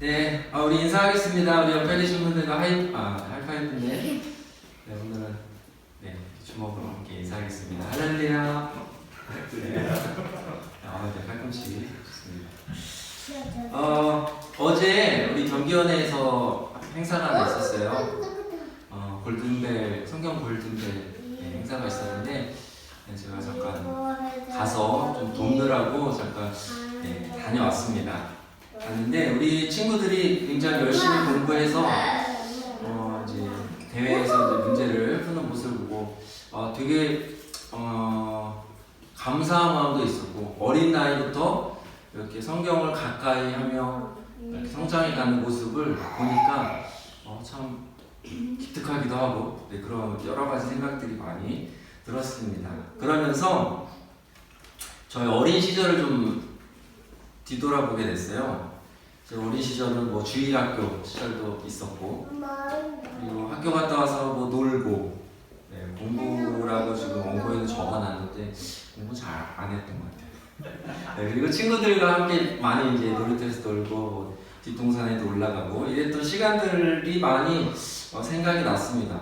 네, 어, 우리 인사하겠습니다. 우리 옆에 계신 분들과 하이, 아, 하이파이브인데, 네, 오늘은 네, 주먹으로 함께 인사하겠습니다. 할렐루야. 네. 아, 네, 팔꿈치 좋습니다. 어, 어제 우리 경기원에서 행사가 하나 있었어요. 어, 골든벨, 성경 골든벨 네, 행사가 있었는데, 네, 제가 잠깐 가서 좀 돕느라고 잠깐 네, 다녀왔습니다. 갔는데 우리 친구들이 굉장히 열심히 공부해서 어, 이제 대회에서 이제 문제를 푸는 모습을 보고 어, 되게 어, 감사한 마음도 있었고 어린 나이부터 이렇게 성경을 가까이 하며 이렇게 성장해 가는 모습을 보니까 어, 참 기특하기도 하고 네, 그런 여러 가지 생각들이 많이 들었습니다. 그러면서 저희 어린 시절을 좀 뒤돌아보게 됐어요. 제 어린 시절은 뭐 주일학교 시절도 있었고 그리고 학교 갔다 와서 뭐 놀고 네, 공부라고 지금 원고에는 적어놨는데 공부 잘 안 했던 것 같아요. 네, 그리고 친구들과 함께 많이 이제 놀이터에서 놀고 뭐 뒷동산에도 올라가고 이랬던 시간들이 많이 어, 생각이 났습니다.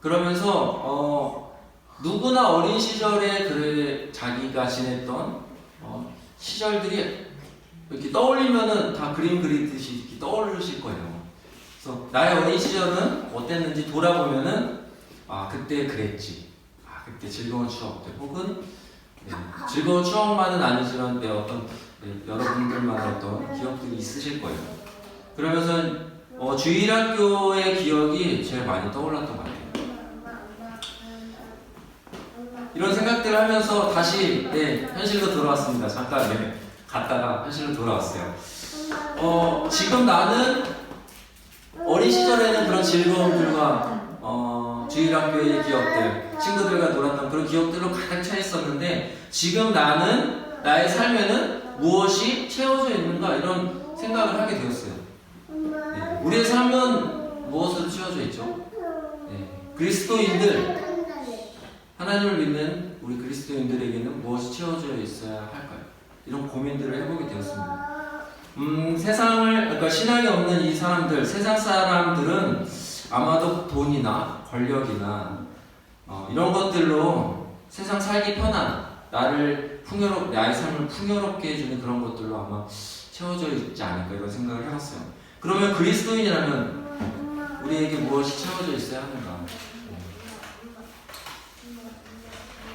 그러면서 어, 누구나 어린 시절에 그래 자기가 지냈던 어, 시절들이 이렇게 떠올리면은 다 그림 그리듯이 이렇게 떠오르실 거예요. 그래서 나의 어린 시절은 어땠는지 돌아보면은 아 그때 그랬지. 아 그때 즐거운 추억들 혹은 네, 즐거운 추억만은 아니지만 내 어떤 네, 여러분들만의 어떤 기억들이 있으실 거예요. 그러면서 어, 주일학교의 기억이 제일 많이 떠올랐던 것 같아요. 이런 생각들을 하면서 다시 네, 현실로 돌아왔습니다. 잠깐 네, 갔다가 현실로 돌아왔어요. 어, 지금 나는 어린 시절에는 그런 즐거움들과 어, 주일학교의 기억들, 친구들과 놀았던 그런 기억들로 가득 차 있었는데 지금 나는 나의 삶에는 무엇이 채워져 있는가 이런 생각을 하게 되었어요. 네, 우리의 삶은 무엇으로 채워져 있죠? 네, 그리스도인들 하나님을 믿는 우리 그리스도인들에게는 무엇이 채워져 있어야 할까요? 이런 고민들을 해보게 되었습니다. 음, 세상을, 그러니까 신앙이 없는 이 사람들, 세상 사람들은 아마도 돈이나 권력이나 어, 이런 것들로 세상 살기 편한 나를 풍요롭, 나의 삶을 풍요롭게 해주는 그런 것들로 아마 채워져 있지 않을까 이런 생각을 해봤어요. 그러면 그리스도인이라면 우리에게 무엇이 채워져 있어야 하는가?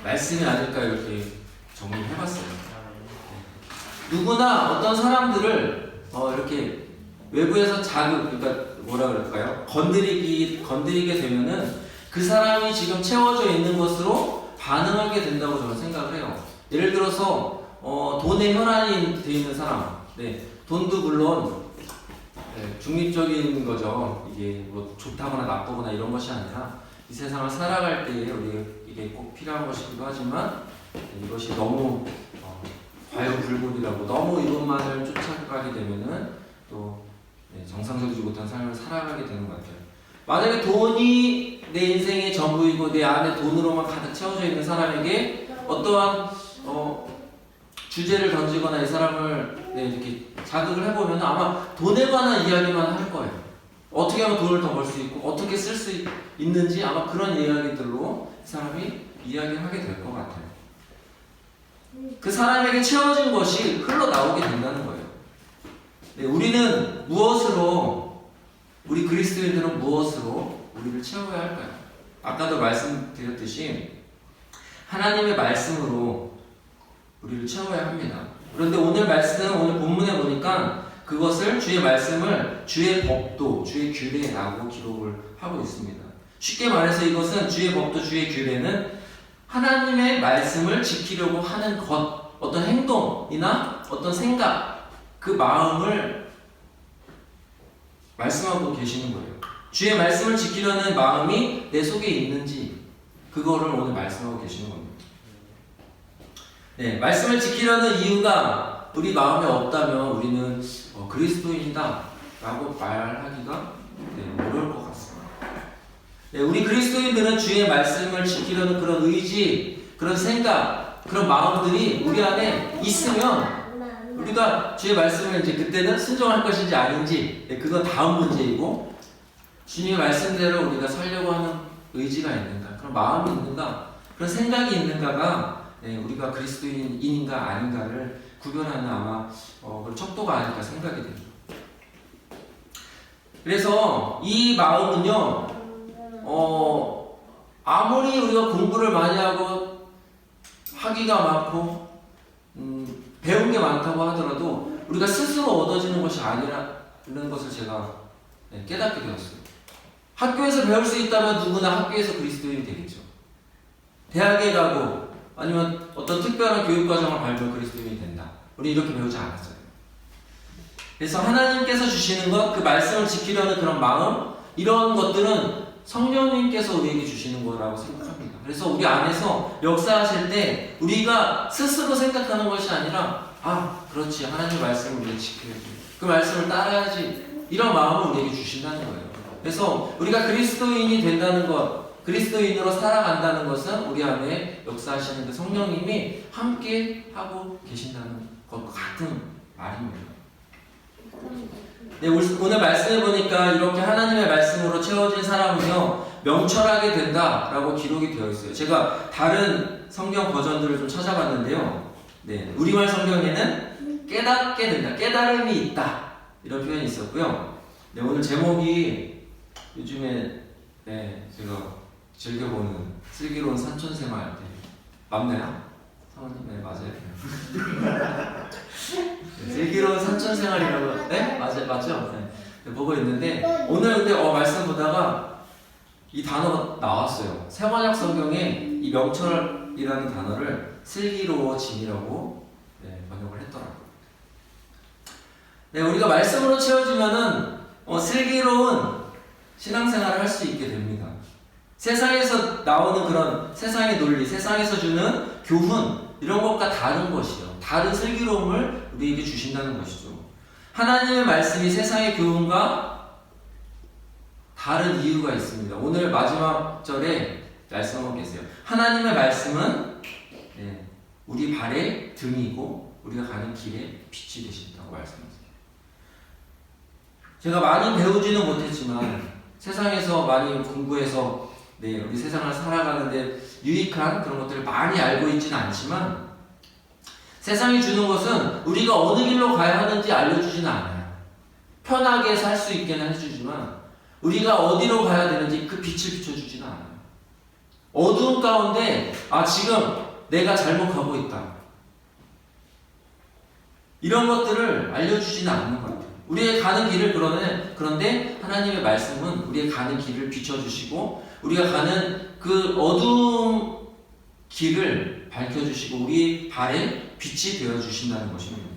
말씀이 아닐까 이렇게 정리해봤어요. 누구나 어떤 사람들을 어, 이렇게 외부에서 자극, 그러니까 뭐라 그럴까요? 건드리기 건드리게 되면은 그 사람이 지금 채워져 있는 것으로 반응하게 된다고 저는 생각을 해요. 예를 들어서 어, 돈에 혈안이 돼 있는 사람, 네, 돈도 물론 네, 중립적인 거죠. 이게 뭐 좋다거나 나쁘거나 이런 것이 아니라 이 세상을 살아갈 때에 우리 이게 꼭 필요한 것이기도 하지만 이것이 너무 어, 과유불급이라고 너무 이것만을 쫓아가게 되면은 또 네, 정상적이지 못한 삶을 살아가게 되는 것 같아요. 만약에 돈이 내 인생의 전부이고 내 안에 돈으로만 가득 채워져 있는 사람에게 어떠한 어, 주제를 던지거나 이 사람을 네, 이렇게 자극을 해보면 아마 돈에 관한 이야기만 할 거예요. 어떻게 하면 돈을 더 벌 수 있고 어떻게 쓸 수 있는지 아마 그런 이야기들로 이 사람이 이야기하게 될 것 같아요. 그 사람에게 채워진 것이 흘러나오게 된다는 거예요. 네, 우리는 무엇으로 우리 그리스도인들은 무엇으로 우리를 채워야 할까요? 아까도 말씀드렸듯이 하나님의 말씀으로 우리를 채워야 합니다. 그런데 오늘 말씀 오늘 본문에 보니까 그것을 주의 말씀을 주의 법도 주의 규례라고 기록을 하고 있습니다. 쉽게 말해서 이것은 주의 법도 주의 규례는 하나님의 말씀을 지키려고 하는 것, 어떤 행동이나 어떤 생각, 그 마음을 말씀하고 계시는 거예요. 주의 말씀을 지키려는 마음이 내 속에 있는지 그거를 오늘 말씀하고 계시는 겁니다. 네, 말씀을 지키려는 이유가 우리 마음에 없다면 우리는 어, 그리스도인이다 라고 말하기가 네, 어려울 것. 네, 우리 그리스도인들은 주의 말씀을 지키려는 그런 의지, 그런 생각, 그런 마음들이 우리 안에 있으면 우리 우리가 주의 말씀을 이제 그때는 순종할 것인지 아닌지 네, 그건 다음 문제이고 주님의 말씀대로 우리가 살려고 하는 의지가 있는가 그런 마음이 있는가 그런 생각이 있는가가 네, 우리가 그리스도인인가 아닌가를 구별하는 아마 어, 척도가 아닐까 생각이 됩니다. 그래서 이 마음은요, 어, 아무리 우리가 공부를 많이 하고 학위가 많고 음, 배운 게 많다고 하더라도 우리가 스스로 얻어지는 것이 아니라는 것을 제가 네, 깨닫게 되었어요. 학교에서 배울 수 있다면 누구나 학교에서 그리스도인이 되겠죠. 대학에 가고 아니면 어떤 특별한 교육과정을 밟으면 그리스도인이 된다. 우리 이렇게 배우지 않았어요. 그래서 하나님께서 주시는 것, 그 말씀을 지키려는 그런 마음, 이런 것들은 성령님께서 우리에게 주시는 거라고 생각합니다. 그래서 우리 안에서 역사하실 때 우리가 스스로 생각하는 것이 아니라 아, 그렇지. 하나님 말씀을 우리가 지켜야지. 그 말씀을 따라야지. 이런 마음을 우리에게 주신다는 거예요. 그래서 우리가 그리스도인이 된다는 것, 그리스도인으로 살아간다는 것은 우리 안에 역사하시는 그 성령님이 함께 하고 계신다는 것과 같은 말입니다. 네, 오늘 말씀해 보니까 이렇게 하나님의 말씀으로 채워진 사람은요 명철하게 된다라고 기록이 되어 있어요. 제가 다른 성경 버전들을 좀 찾아봤는데요. 네, 우리말 성경에는 깨닫게 된다, 깨달음이 있다 이런 표현이 있었고요. 네, 오늘 제목이 요즘에 네, 제가 즐겨보는 슬기로운 산촌생활 네, 맞나요? 사모님 네 맞아요. 네, 슬기로운 산촌 생활이라고 네 맞아요 맞죠? 네, 네, 보고 있는데 오늘 근데 어, 말씀 보다가 이 단어가 나왔어요. 세번역 성경에 이 명철이라는 단어를 슬기로워짐이라고 네, 번역을 했더라고요. 네, 우리가 말씀으로 채워지면은 어, 슬기로운 신앙생활을 할 수 있게 됩니다. 세상에서 나오는 그런 세상의 논리, 세상에서 주는 교훈 이런 것과 다른 것이요. 다른 슬기로움을 우리에게 주신다는 것이죠. 하나님의 말씀이 세상의 교훈과 다른 이유가 있습니다. 오늘 마지막 절에 말씀하고 계세요. 하나님의 말씀은 네, 우리 발의 등이고 우리가 가는 길에 빛이 되신다고 말씀하세요. 제가 많이 배우지는 못했지만 세상에서 많이 공부해서 네, 우리 세상을 살아가는데 유익한 그런 것들을 많이 알고 있지는 않지만 세상이 주는 것은 우리가 어느 길로 가야 하는지 알려주지는 않아요. 편하게 살 수 있게는 해주지만 우리가 어디로 가야 되는지 그 빛을 비춰주지는 않아요. 어두운 가운데 아 지금 내가 잘못 가고 있다. 이런 것들을 알려주지는 않는 것 같아요. 우리의 가는 길을 그러는 그런데 하나님의 말씀은 우리의 가는 길을 비춰주시고 우리가 가는 그 어두운 길을 밝혀주시고 우리 발에 빛이 되어 주신다는 것입니다.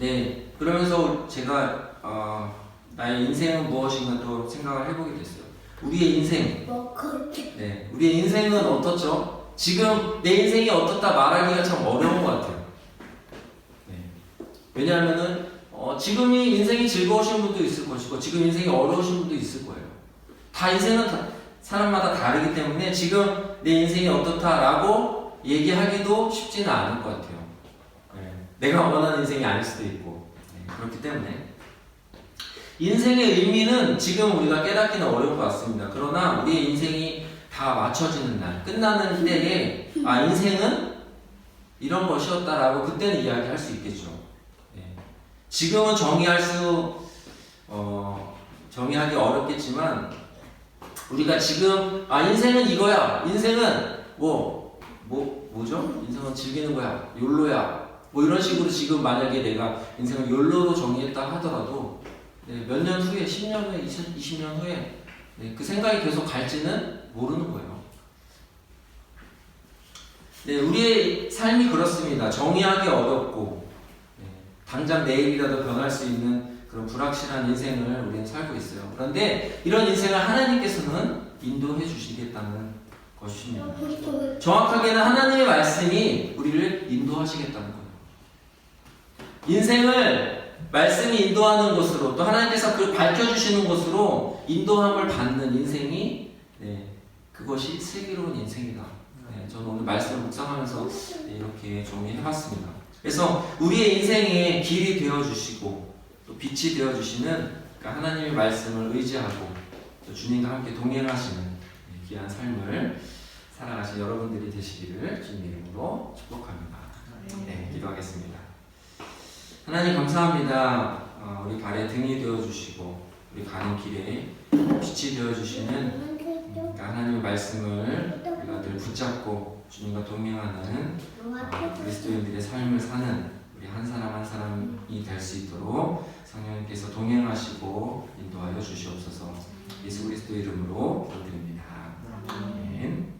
네, 그러면서 제가 어, 나의 인생은 무엇인가 또 생각을 해보게 됐어요. 우리의 인생, 네, 우리의 인생은 어떻죠? 지금 내 인생이 어떻다 말하기가 참 어려운 것 같아요. 네. 왜냐하면은 어, 지금이 인생이 즐거우신 분도 있을 것이고 지금 인생이 어려우신 분도 있을 거예요. 다 인생은 다, 사람마다 다르기 때문에 지금 내 인생이 어떻다라고 얘기하기도 쉽지는 않을 것 같아요. 네. 내가 원하는 인생이 아닐 수도 있고 네. 그렇기 때문에 인생의 의미는 지금 우리가 깨닫기는 어려운 것 같습니다. 그러나 우리의 인생이 다 맞춰지는 날, 끝나는 때에 아 인생은 이런 것이었다라고 그때는 이야기할 수 있겠죠. 네. 지금은 정의할 수 어, 정의하기 어렵겠지만 우리가 지금 아 인생은 이거야. 인생은 뭐 뭐 뭐, 죠 인생은 즐기는 거야. 욜로야. 뭐 이런 식으로 지금 만약에 내가 인생을 욜로로 정의했다 하더라도 네, 몇 년 후에 10년 후에 20, 20년 후에 네, 그 생각이 계속 갈지는 모르는 거예요. 네, 우리의 삶이 그렇습니다. 정의하기 어렵고 네, 당장 내일이라도 변할 수 있는 그런 불확실한 인생을 우리는 살고 있어요. 그런데 이런 인생을 하나님께서는 인도해 주시겠다는 것입니다. 정확하게는 하나님의 말씀이 우리를 인도하시겠다는 거예요. 인생을 말씀이 인도하는 것으로 또 하나님께서 그걸 밝혀주시는 것으로 인도함을 받는 인생이 네, 그것이 슬기로운 인생이다. 네, 저는 오늘 말씀을 묵상하면서 네, 이렇게 정리해봤습니다. 그래서 우리의 인생의 길이 되어 주시고 또 빛이 되어 주시는 그러니까 하나님의 말씀을 의지하고 또 주님과 함께 동행하시는 귀한 삶을 살아가신 여러분들이 되시기를 주님 이름으로 축복합니다. 네, 기도하겠습니다. 하나님 감사합니다. 어, 우리 발에 등이 되어 주시고 우리 가는 길에 빛이 되어 주시는 하나님의 말씀을 우리가 늘 붙잡고 주님과 동행하는 어, 그리스도인들의 삶을 사는 우리 한 사람 한 사람이 될 수 있도록 성령님께서 동행하시고 인도하여 주시옵소서 예수 그리스도 이름으로 기도드립니다. 아멘.